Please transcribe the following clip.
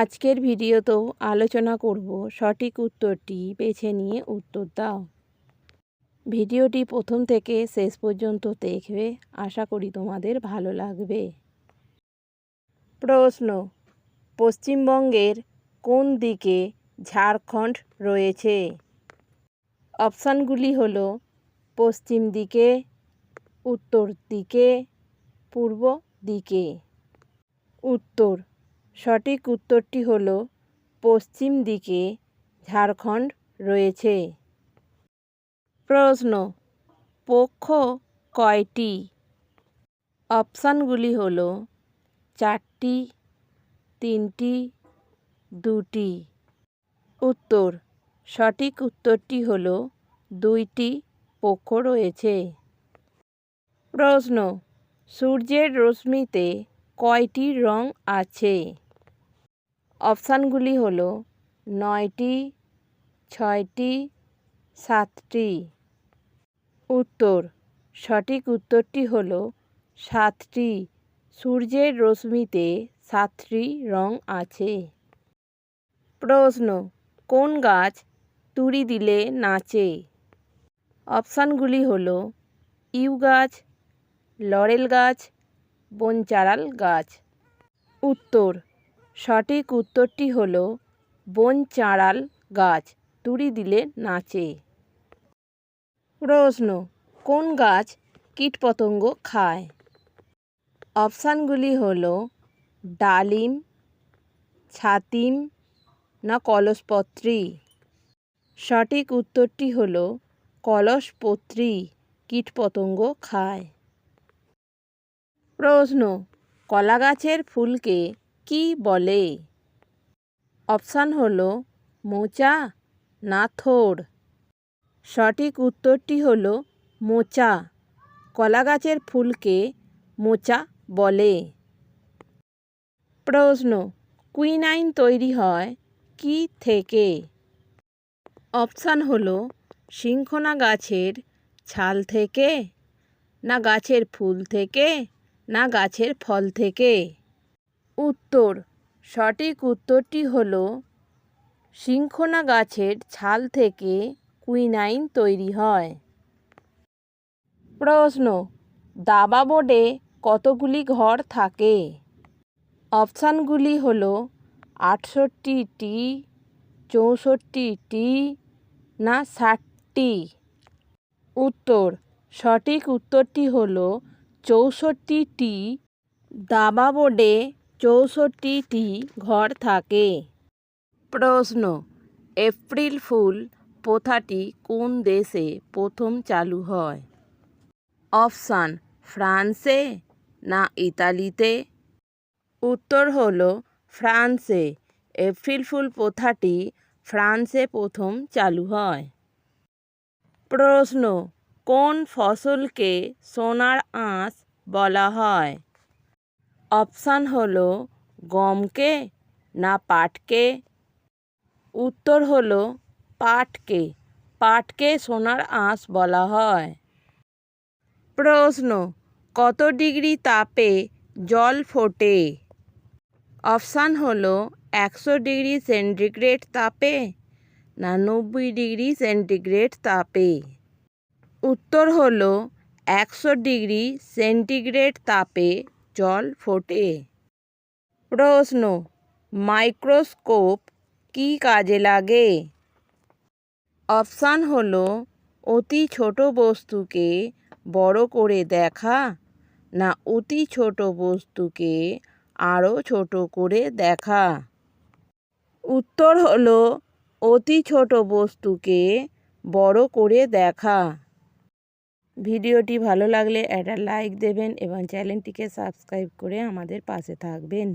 আজকের ভিডিওতেও আলোচনা করব। সঠিক উত্তরটি বেছে নিয়ে উত্তর দাও। ভিডিওটি প্রথম থেকে শেষ পর্যন্ত দেখবে। আশা করি তোমাদের ভালো লাগবে। প্রশ্ন, পশ্চিমবঙ্গের কোন দিকে ঝাড়খণ্ড রয়েছে? অপশানগুলি হল, পশ্চিম দিকে, উত্তর দিকে, পূর্ব দিকে। উত্তর সঠিক উত্তরটি হল পশ্চিম দিকে ঝাড়খণ্ড রয়েছে। প্রশ্ন, পক্ষ কয়টি? অপশানগুলি হল চারটি, তিনটি, দুটি। উত্তর, সঠিক উত্তরটি হল দুইটি পক্ষ রয়েছে। প্রশ্ন, সূর্যের রশ্মিতে কয়টি রং আছে? অপশানগুলি হল নয়টি, ছয়টি, সাতটি। উত্তর, সঠিক উত্তরটি হল সাতটি। সূর্যের রশ্মিতে সাতটি রং আছে। প্রশ্ন, কোন গাছ তুড়ি দিলে নাচে? অপশানগুলি হল ইউ গাছ, লরেল গাছ, বনচারাল গাছ। উত্তর সঠিক উত্তরটি হল বনচাঁড়াল গাছ। তুড়ি দিলে নাচে। প্রশ্ন, কোন গাছ কীটপতঙ্গ খায়? অপশানগুলি হল ডালিম, ছাতিম না কলসপত্রী? সঠিক উত্তরটি হল কলসপত্রী, কীটপতঙ্গ খায়। প্রশ্ন, কলা গাছের ফুলকে কি বলে? অপশান হল মোচা না থোড়। সঠিক উত্তরটি হল মোচা। কলা গাছের ফুলকে মোচা বলে। প্রশ্ন কুইনাইন তৈরি হয় কি থেকে? অপশান হল সিংখনা গাছের ছাল থেকে, না গাছের ফুল থেকে, না গাছের ফল থেকে। উত্তর। সঠিক উত্তরটি হল সিংখনা গাছের ছাল থেকে কুইনাইন তৈরি হয়। প্রশ্ন, দাবা বোর্ডে কতগুলি ঘর থাকে? অপশানগুলি হল আটষট্টিটি, চৌষট্টিটি না ষাটটি? উত্তর, সঠিক উত্তরটি হল চৌষট্টিটি। দাবা বোর্ডে চৌষট্টিটি ঘর থাকে। প্রশ্ন, এপ্রিল ফুল প্রথাটি কোন দেশে প্রথম চালু হয়? অপশান, ফ্রান্সে না ইতালিতে? উত্তর হল ফ্রান্সে। এপ্রিল ফুল প্রথাটি ফ্রান্সে প্রথম চালু হয়। প্রশ্ন, কোন ফসলকে সোনার আঁশ বলা হয়? অপশান হল গমকে না পাটকে উত্তর হল পাটকে পাটকে সোনার আঁশ বলা হয়। প্রশ্ন, কত ডিগ্রি তাপে জল ফোটে? অপশান হল একশো ডিগ্রি সেন্টিগ্রেড তাপে না নব্বই ডিগ্রি সেন্টিগ্রেড তাপে। উত্তর হল একশো ডিগ্রি সেন্টিগ্রেড তাপে। জল ফোটে। প্রশ্ন, মাইক্রোস্কোপ কী কাজে লাগে? অপশান হলো, অতি ছোট বস্তুকে বড় করে দেখা না অতি ছোট বস্তুকে আরও ছোট করে দেখা? উত্তর হলো, অতি ছোট বস্তুকে বড় করে দেখা। ভিডিওটি ভালো লাগলে একটা লাইক দেবেন এবং চ্যানেলটিকে সাবস্ক্রাইব করে আমাদের পাশে থাকবেন।